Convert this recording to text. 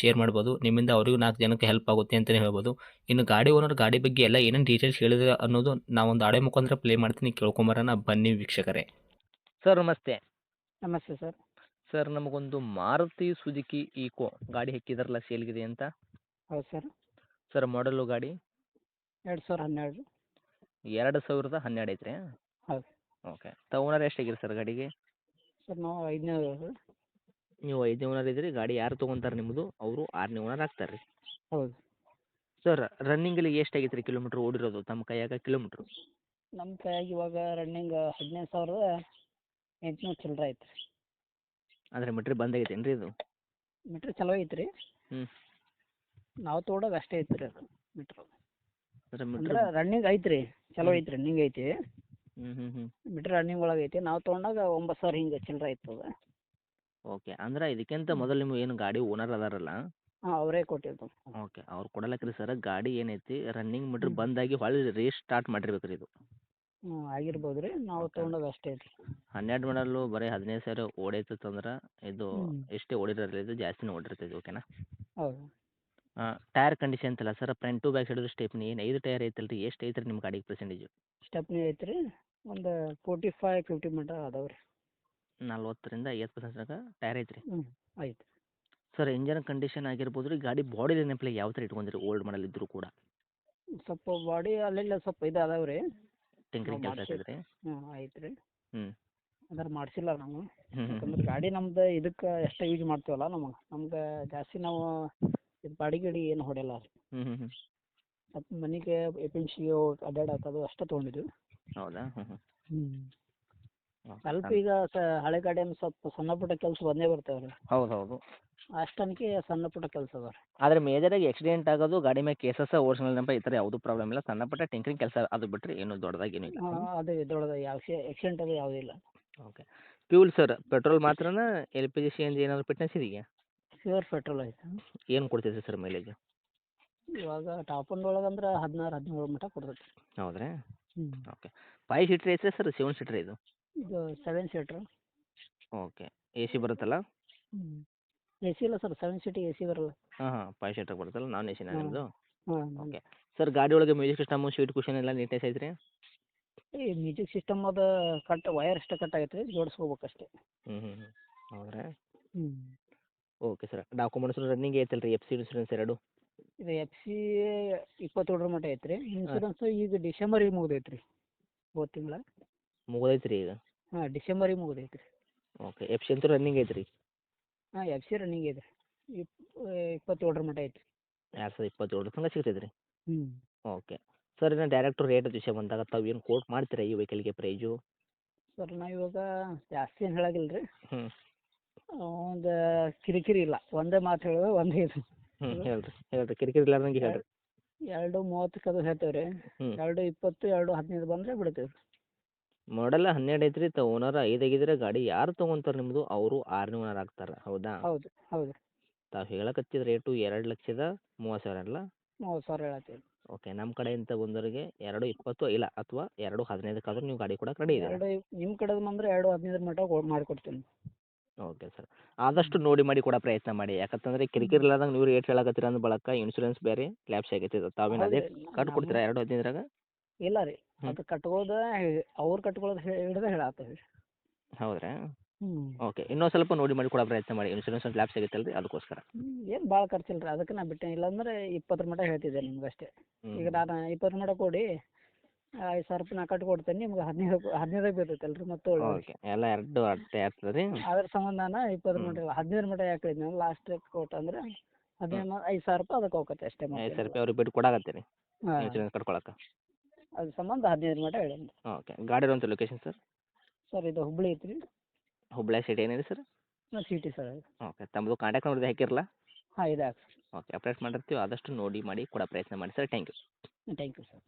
Share ಮಾಡ್ಬೋದು. ನಿಮ್ಮಿಂದ ಅವರಿಗೂ ನಾಲ್ಕು ಜನಕ್ಕೆ ಹೆಲ್ಪ್ ಆಗುತ್ತೆ ಅಂತಲೇ ಹೇಳ್ಬೋದು. ಇನ್ನು ಗಾಡಿ ಓನರ್ ಗಾಡಿ ಬಗ್ಗೆ ಎಲ್ಲ ಏನೇನು ಡೀಟೇಲ್ಸ್ ಹೇಳಿದ್ರೆ ಅನ್ನೋದು ನಾವೊಂದು ಆಡೆ ಮುಖಾಂತರ ಪ್ಲೇ ಮಾಡ್ತೀನಿ. ಕೇಳ್ಕೊಂಬರೋಣ. ಬನ್ನಿ ವೀಕ್ಷಕರೇ. ಸರ್ ನಮಸ್ತೆ. ನಮಸ್ತೆ ಸರ್ ಸರ್ ನಮಗೊಂದು ಮಾರುತಿ ಸುಜುಕಿ ಈಕೋ ಗಾಡಿ ಹೆಕ್ಕಿದಾರಲ್ಲ ಸೇಲ್ಗಿದೆ ಅಂತ? ಹೌದು ಸರ್ ಸರ್ ಮಾಡಲು ಗಾಡಿ? ಎರಡು ಸಾವಿರ ಹನ್ನೆರಡು. ಎರಡು ಸಾವಿರದ ಹನ್ನೆರಡು ಐತ್ರಿ? ಹೌದು. ಓಕೆ ತ ಓನರ್ ಎಷ್ಟಾಗಿರಿ ಸರ್ ಗಾಡಿಗೆ? ಸರ್ ನಾವು ಐದನೇ ನೀವು ಐದನೇ ಓನರ್ ಇದ್ರಿ ಗಾಡಿ ಯಾರು ತೊಗೊಂತಾರೆ ನಿಮ್ಮದು? ಅವರು ಆರನೇ ಓನರ್ ಆಗ್ತಾರೆ ರೀ ಹೌದು. ಸರ್ ರನ್ನಿಂಗಲ್ಲಿ ಎಷ್ಟಾಗೈತೆ ರೀ ಕಿಲೋಮೀಟ್ರ್ ಓಡಿರೋದು? ತಮ್ಮ ಕೈಯಾಗ ಕಿಲೋಮೀಟ್ರ್? ನಮ್ಮ ಕೈಯಾಗ ಇವಾಗ ರನ್ನಿಂಗ್ ಹದಿನೈದು ಸಾವಿರದ ಎಂಟುನೂರು ಚಿಲ್ಲರೆ ಐತೆ ರೀ ಅಂದರೆ ಮೀಟ್ರ್ ಬಂದಾಗೈತೆ ಏನು ರೀ ಇದು? ಮೀಟ್ರ್ ಚಲೋ ಐತೆ ರೀ ಹ್ಞೂ ನಾವು ತೊಗೊಂಡಾಗ ಅಷ್ಟೇ ಐತೆ ರೀ ಅದು ಮೀಟ್ರ್ ಸರ್ ಮೀಟ್ರ್ ಅಂದ್ರೆ ರನ್ನಿಂಗ್ ಐತೆ ರೀ ಚಲೋ. ಐತೆ ರನ್ನಿಂಗ್ ಐತಿ. ಹ್ಞೂ ಹ್ಞೂ ಹ್ಞೂ ಮೀಟ್ರ್ ರನ್ನಿಂಗ್ ಒಳಗೆ ಐತಿ ನಾವು ತೊಗೊಂಡಾಗ ಒಂಬತ್ತು ಸಾವಿರ ಹಿಂಗೆ ಚಿಲ್ಲರೆ ಐತದ ಓಕೆ. ಅಂದ್ರೆ ಇದಕ್ಕಿಂತ ಮೊದಲು ನೀವು ಏನು ಗಾಡಿ ಓನರ್ ಅದಾರಲ್ಲ? ಹಾಂ ಅವರೇ ಕೊಟ್ಟಿದ್ದು ಓಕೆ. ಅವ್ರು ಕೊಡಲಕ್ರಿ ಸರ್ ಗಾಡಿ ಏನೈತಿ ರನ್ನಿಂಗ್ ಮೀಟ್ರ್ ಬಂದಾಗಿ ಹೊಳ್ಳಿ ರೀಸ್ಟಾರ್ಟ್ ಸ್ಟಾರ್ಟ್ ರೀ ಇದು. ಹ್ಞೂ ಆಗಿರ್ಬೋದು ರೀ ನಾವು. ತೊಗೊಂಡಾಗ ಅಷ್ಟೇ ರೀ. ಹನ್ನೆರಡು ಮಾಡಲು ಬರೀ ಹದಿನೈದು ಸಾವಿರ ಓಡೈತಂದ್ರೆ ಇದು ಹ್ಮ್. ಎಷ್ಟೇ ಓಡಿರಲ್ಲ ಇದು ಜಾಸ್ತಿ ಓಡಿರ್ತೈತಿ ಓಕೆನಾ ಹೌದು. ಟೈರ್ ಕಂಡೀಷನ್ ಅಂತಲ್ಲ sir front to back side stepney ಏನು ಐದು ಟೈರ್ ಐತಲ್ರಿ ರೀ ಎಷ್ಟು ಐತ್ರಿ ನಿಮ್ಮ ಗಾಡಿಗೆ ಪರ್ಸೆಂಟೇಜು ಸ್ಟೆಪ್ನಿ ಐತೆ ರೀ ಒಂದು ಫೋರ್ಟಿ ಫೈವ್ ಫಿಫ್ಟಿ ಮೀಟರ್ ಅದಾವೆ ರೀ ನಲ್ವತ್ತರಿಂದ ಐವತ್ತು ಪರ್ಸೆಂಟ್ ತನಕ ಟೈರ್ ಐತೆ ರೀ ಹ್ಞೂ ಐತೆ ಸರ್ ಇಂಜನ್ ಕಂಡೀಷನ್ ಆಗಿರ್ಬೋದು ರೀ ಗಾಡಿ ಬಾಡಿ ನೆನಪಲೆ ಯಾವ ಥರ ಇಟ್ಕೊಂಡಿರಿ ಓಲ್ಡ್ ಮಾಡಲ್ ಇದ್ದರೂ ಕೂಡ. ಸ್ವಲ್ಪ ಬಾಡಿ ಅಲ್ಲೆಲ್ಲ ಸ್ವಲ್ಪ ಇದು ಅದಾವೆ ರೀ. ಟಿಂಕರಿಂಗ್ ಕೆಲಸ ಆಗ್ತದೆ ಹ್ಞೂ ಆಯ್ತು ರೀ ಹ್ಞೂ ಅದ್ರ ಮಾಡಿಸಿಲ್ಲ ನಾವು. ಯಾಕಂದ್ರೆ ಗಾಡಿ ನಮ್ದು ಇದಕ್ಕೆ ಎಷ್ಟು ಯೂಸ್ ಮಾಡ್ತೀವಲ್ಲ ನಮಗೆ. ನಮ್ಗೆ ಜಾಸ್ತಿ ನಾವು ಇದು ಬಾಡಿ ಗಿಡಿ ಏನು ಹೊಡೆಯಲ್ಲ ರೀ. ಹ್ಞೂ ಹ್ಞೂ ಹ್ಞೂ ಸ್ವಲ್ಪ ಮನೆಗೆ ಸಿಗೆ ಅಡ್ಡಾಡತ್ತದು ಅಷ್ಟೇ ತೊಗೊಂಡಿದ್ವಿ. ಹೌದಾ? ಹ್ಞೂ ಹ್ಞೂ ಹ್ಞೂ ಸ್ವಲ್ಪ ಈಗ ಸ ಹಳೆ ಗಾಡಿ ಸ್ವಲ್ಪ ಸಣ್ಣ ಪುಟ್ಟ ಕೆಲಸ ಬಂದೇ ಬರ್ತಾವೆ ರೀ. ಹೌದು ಹೌದು ಅಷ್ಟನ್ಕೆ ಸಣ್ಣ ಪುಟ್ಟ ಕೆಲಸ ಅದಾವ ರೀ. ಆದರೆ ಮೇಜರಾಗಿ ಆಕ್ಸಿಡೆಂಟ್ ಆಗೋದು ಗಾಡಿ ಮೇಲೆ ಕೇಸಸ್ ಓರಿಜಿನಲ್ ನಂಬರ್ ಈ ಥರ ಯಾವುದೂ ಪ್ರಾಬ್ಲಮ್ ಇಲ್ಲ. ಸಣ್ಣ ಪುಟ್ಟ ಟಿಂಕರಿಂಗ್ ಕೆಲಸ ಅದು ಬಿಟ್ಟರೆ ಏನು ದೊಡ್ಡದಾಗಿ ಏನು ಇಲ್ಲ. ಅದೇ ದೊಡ್ಡದಾಗಿ ಯಾವ ಆಕ್ಸಿಡೆಂಟ್ ಅದು ಯಾವುದೂ ಇಲ್ಲ. Okay. Fuel sir petrol ಮಾತ್ರನಾ L P G C N G ಏನಾದರೂ ಫಿಟ್ನೆಸ್ ಇದೆಯಾ? ಪ್ಯೂರ್ ಪೆಟ್ರೋಲ್ ಐತೆ. ಏನು ಕೊಡ್ತೈತೆ ಸರ್ ಮೈಲೇಜ್ ಇವಾಗ ಟಾಪ್ ಅಂಡ್ ಒಳಗೆ ಅಂದ್ರೆ ಹದಿನಾರು ಹದಿನೇಳು ಮಟ್ಟ ಕೊಡ್ತೈತೆ. ಹೌದ್ರಾ? ಹ್ಞೂ ಓಕೆ. ಫೈವ್ ಸೀಟ್ರ್ ಐತೆ ಸರ್ ಸೆವೆನ್ ಸೀಟ್ರ್ ಇದು? ಇದು seven seater okay A C ಬರುತ್ತಲ್ಲ? ಹ್ಞೂ ಎ ಸಿ ಇಲ್ಲ ಸರ್ ಸೆವೆನ್ ಸೀಟಿಗೆ ಎ ಸಿ ಬರಲ್ಲ. ಹಾಂ ಹಾಂ ಫೈವ್ ಸೀಟ್ರ್ ಬರುತ್ತಲ್ಲ ನಾನ್ ಎ ಸಿನ. ನಿಮ್ಮದು ಹಾಂ ಓಕೆ ಸರ್ ಗಾಡಿ ಒಳಗೆ ಮ್ಯೂಸಿಕ್ ಸಿಸ್ಟಮ್ ಸ್ವೀಟ್ ಕುಷನ್ ಎಲ್ಲ ನೀಟ್ನೆಸ್ ಐತ್ರಿ? ಈ ಮ್ಯೂಸಿಕ್ ಸಿಸ್ಟಮ್ ಅದು ಕಟ್ ವಯರ್ ಅಷ್ಟೇ ಕಟ್ ಆಗೈತೆ ರೀ ಜೋಡಿಸ್ಕೋಬೇಕು ಅಷ್ಟೇ ಹ್ಞೂ ಹ್ಞೂ ಹ್ಞೂ ಹೌದ್ರಾ? ಹ್ಞೂ ಓಕೆ ಸರ್ ಡಾಕ್ಯುಮೆಂಟ್ಸ್ ರನ್ನಿಂಗ್ ಐತಲ್ಲ ರೀ ಎಫ್ ಸಿ ಇನ್ಸೂರೆನ್ಸ್ ಎರಡು? ಇದು ಎಫ್ ಸಿ ಇಪ್ಪತ್ತೇಳರ ಮಟ್ಟ ಐತೆ ರೀ ಇನ್ಸೂರೆನ್ಸ್ ಈಗ ಡಿಸೆಂಬರಿಗೆ ಮುಗ್ದೈತೆ ರೀ ಹೋದ ತಿಂಗಳ. ಮುಗ್ದೈತೆ ರೀ ಈಗ? ಹಾಂ ಡಿಸೆಂಬರಿಗೆ ಮುಗಿದೈತೆ ರೀ ಓಕೆ ಎಫ್ ಸಿ ಅಂತೂ ರನ್ನಿಂಗ್ ಐತೆ ರೀ ಹಾಂ ಎಫ್ ಸಿ ರನ್ನಿಂಗ್ ಐತೆ ರೀ ಇಪ್ ಇಪ್ಪತ್ತೇಳರ ಮಟ್ಟ ಐತೆ ಎರಡು ಸಾವಿರದ ಇಪ್ಪತ್ತೇಳರ ತನಕ ಸಿಗ್ತೈತೆ ರೀ ಹ್ಞೂ ಓಕೆ ಸರ್ ಇನ್ನು ಡೈರೆಕ್ಟ್ ರೇಟ್ ವಿಷಯ ಬಂದಾಗ ತಾವು ಏನು ಕೋಟ್ ಮಾಡ್ತೀರಾ ಈ ವೆಹಿಕಲ್ಗೆ ಪ್ರೈಜು ಸರ್ ನಾವು ಇವಾಗ ಜಾಸ್ತಿ ಏನು ಹೇಳಾಗಿಲ್ಲ ರೀ ಹ್ಞೂ ಒಂದು ಕಿರಿಕಿರಿ ಇಲ್ಲ. ಒಂದೇ ಮಾತು ಹೇಳೋದು ಒಂದೇ ಇದು. ಹ್ಞೂ? ಹೇಳ್ರಿ ಹೇಳ್ರಿ. ಕಿರಿಕಿರಿ ಇಲ್ಲಾರ್ದಂಗೆ ಹೇಳ್ರಿ. ಎರಡು ಮೂವತ್ತಕ್ಕೆ ಅದು ಹೇಳ್ತೇವೆ ರೀ. ಎರಡು ಇಪ್ಪತ್ತು ಎರಡು ಹದಿನೈದು ಬಂದರೆ ಬಿಡ್ತೇವೆ ಮಾಡಲ್ಲ ಹನ್ನೆರಡು ಐತ್ರಿ ತ ಓನರ್ ಐದು ಆಗಿದ್ರೆ ಗಾಡಿ ಯಾರು ತೊಗೊಂತಾರೆ ನಿಮ್ಮದು ಅವರು ಆರನೇ ಓನರ್ ಆಗ್ತಾರ ಹೌದಾ? ಹೌದು ಹೌದು. ತಾವು ಹೇಳಕತ್ತಿದ ರೇಟು ಎರಡು ಲಕ್ಷದ ಮೂವತ್ತು ಸಾವಿರ ಅಲ್ಲ ಮೂವತ್ತು ಸಾವಿರ ಹೇಳತ್ತೀವಿ. ಓಕೆ ನಮ್ಮ ಕಡೆಯಿಂದ ಬಂದವರಿಗೆ ಎರಡು ಇಪ್ಪತ್ತು ಇಲ್ಲ ಅಥವಾ ಎರಡು ಹದಿನೈದಕ್ಕಾದ್ರೂ ನೀವು ಗಾಡಿ ಕೂಡ ರೆಡಿ ಇದೆ ಎರಡು ನಿಮ್ಮ ಕಡೆದು ಬಂದರೆ ಎರಡು ಹದಿನೈದರ ಮಟ್ಟ ಕೊ- ಮಾಡಿಕೊಡ್ತೀನಿ. ಓಕೆ ಸರ್ ಆದಷ್ಟು ನೋಡಿ ಮಾಡಿ ಕೊಡೋ ಪ್ರಯತ್ನ ಮಾಡಿ ಯಾಕಂತಂದ್ರೆ ಕಿರಿಕಿರಿ ಇಲ್ಲದಂಗೆ ನೀವು ರೇಟ್ ಹೇಳಕತ್ತೀರ ಅಂದ ಬಳಕ ಇನ್ಶೂರೆನ್ಸ್ ಬೇರೆ ಲ್ಯಾಬ್ಸ್ ಆಗೈತಿ ತಾವೇನು ಅದೇ ಹೌದು ಕಟ್ ಕೊಡ್ತೀರಾ ಎರಡು ಹದಿನೈದರಾಗ? ಇಲ್ಲ ರೀ. ಅದು ಕಟ್ಕೋದ ಅವ್ರು ಕಟ್ಕೊಳ್ಳೋದು ಹಿಡ್ದು ಹೇಳತ್ತೇವೆ ಹೌದ್ರಾ? ಹ್ಞೂ ಓಕೆ ಇನ್ನೊಂದು ಸ್ವಲ್ಪ ನೋಡಿ ಮಾಡಿ ಕೊಡೋ ಪ್ರಯತ್ನ ಮಾಡಿ. ಇನ್ಶೂರೆನ್ಸ್ ಒಂದು ಲ್ಯಾಬ್ಸ್ ಆಗೈತಲ್ಲ ರೀ ಅದಕ್ಕೋಸ್ಕರ. ಏನು ಭಾಳ ಖರ್ಚಿಲ್ಲ ರೀ ಅದಕ್ಕೆ ನಾ ಬಿಟ್ಟೆ. ಇಲ್ಲಾಂದ್ರೆ ಇಪ್ಪತ್ತರ ಮಟ್ಟ ಹೇಳ್ತಿದ್ದೆ ನಿಮ್ಗೆ ಅಷ್ಟೇ. ಈಗ ನಾನು ಇಪ್ಪತ್ತರ ಮಟ್ಟ ಕೊಡಿ ಐದು ಸಾವಿರ ರೂಪಾಯಿ ನಾ ಕಟ್ಕೊಡ್ತೇನೆ ನಿಮ್ಗೆ ಹದಿನೈದು ಹದಿನೈದು ಬೀಳ್ತೈತಲ್ಲ ರೀ ಮತ್ತೆ ಓಕೆ ಎಲ್ಲ ಎರಡು ಅಟ್ಟೆ ಆಗ್ತದೆ ರೀ. ಅದ್ರ ಸಂಬಂಧ ನಾನು ಇಪ್ಪತ್ತರ. ಮಟ್ಟ ಹದಿನೈದು ಮಟ್ಟ ಯಾಕೆ ಹೇಳಿದ್ನಿ ಲಾಸ್ಟ್ ಕೊಟ್ಟಂದ್ರೆ ಹದಿನೈದು ಐದು ಸಾವಿರ ರೂಪಾಯಿ ಅದಕ್ಕೆ ಹೋಗತ್ತೆ ಅಷ್ಟೇ ಐದು ಸಾವಿರ ರೂಪಾಯಿ ಅವ್ರಿಗೆ ಬಿಟ್ಟು ಕೊಡಾಕತ್ತೀರಿ ಇನ್ಶೂರೆನ್ಸ್ ಕಟ್ಕೊಳಕ್ಕೆ. ಅದ್ರ ಸಂಬಂಧ ಹದಿನೈದು ಮಟ್ಟ ಹೇಳಿ ಓಕೆ ಗಾಡಿ ಇರುವಂಥ ಲೊಕೇಶನ್ ಸರ್ ಸರ್ ಇದು ಹುಬ್ಳಿ ಐತ್ರಿ. ಹುಬ್ಬಳ್ಳಿ ಸಿಟಿ ಏನಿದೆ ಸರ್ ಸಿಟಿ ಸರ್ ಓಕೆ ತಮ್ಮದು ಕಾಂಟ್ಯಾಕ್ಟ್ ನಂಬರ್ ಹಾಕಿರಲ್ಲ ಹಾಂ ಇದೆ ಓಕೆ ಅಪ್ಡೇಟ್ ಮಾಡಿರ್ತೀವಿ ಆದಷ್ಟು ನೋಡಿ ಮಾಡಿ ಕೊಡೋ ಪ್ರಯತ್ನ ಮಾಡಿ sir thank you thank you sir